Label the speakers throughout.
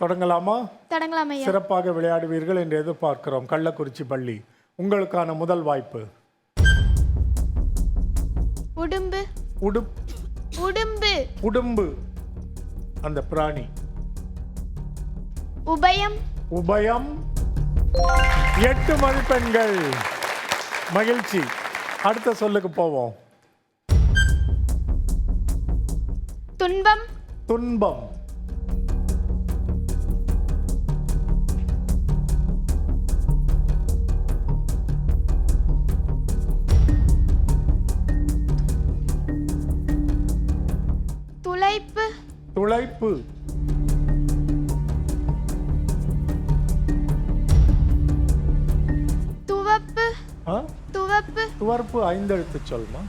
Speaker 1: தொடங்கலாமா?
Speaker 2: தொடங்கலாம் ஐயா?
Speaker 1: சிறப்பாக விளையாடுவீர்கள் என்று எதிர்பார்க்கிறோம். கள்ளக்குறிச்சி பள்ளி உங்களுக்கான முதல் வாய்ப்பு.
Speaker 2: உடும்பு.
Speaker 1: உடுப்
Speaker 2: உடும்பு.
Speaker 1: உடும்பு. அந்த பிராணி.
Speaker 2: உபயம்.
Speaker 1: உபயம். எட்டு மதிப்பெண்கள். மகிழ்ச்சி. அடுத்த சொல்லுக்கு போவோம்.
Speaker 2: துன்பம்.
Speaker 1: துன்பம்.
Speaker 2: துளைப்பு.
Speaker 1: துளைப்பு.
Speaker 2: துவப்பு? துவப்பு.
Speaker 1: துவர்ப்பு ஐந்தெழுத்து சொல்மா?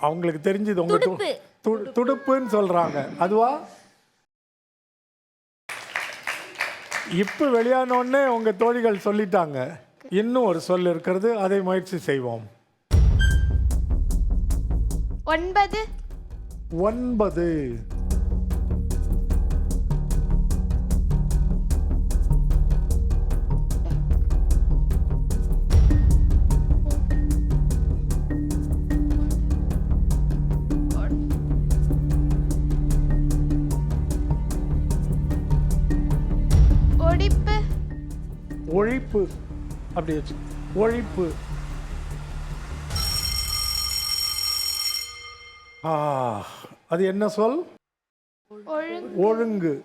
Speaker 1: அவங்களுக்கு தெரிஞ்சது உங்க து- து- துடுப்புன்னு சொல்றாங்க. அதுவா? இப்ப வெளியான உடனே உங்க தோழிகள் சொல்லிட்டாங்க. இன்னும் ஒரு சொல் இருக்கிறது. அதை முயற்சி செய்வோம்.
Speaker 2: ஒன்பது.
Speaker 1: ஒன்பது.
Speaker 2: ஒடிப்பு.
Speaker 1: ஒழிப்பு. அப்படி வச்சு. ஒழிப்பு. அது என்ன சொல்? ஒழுங்கு.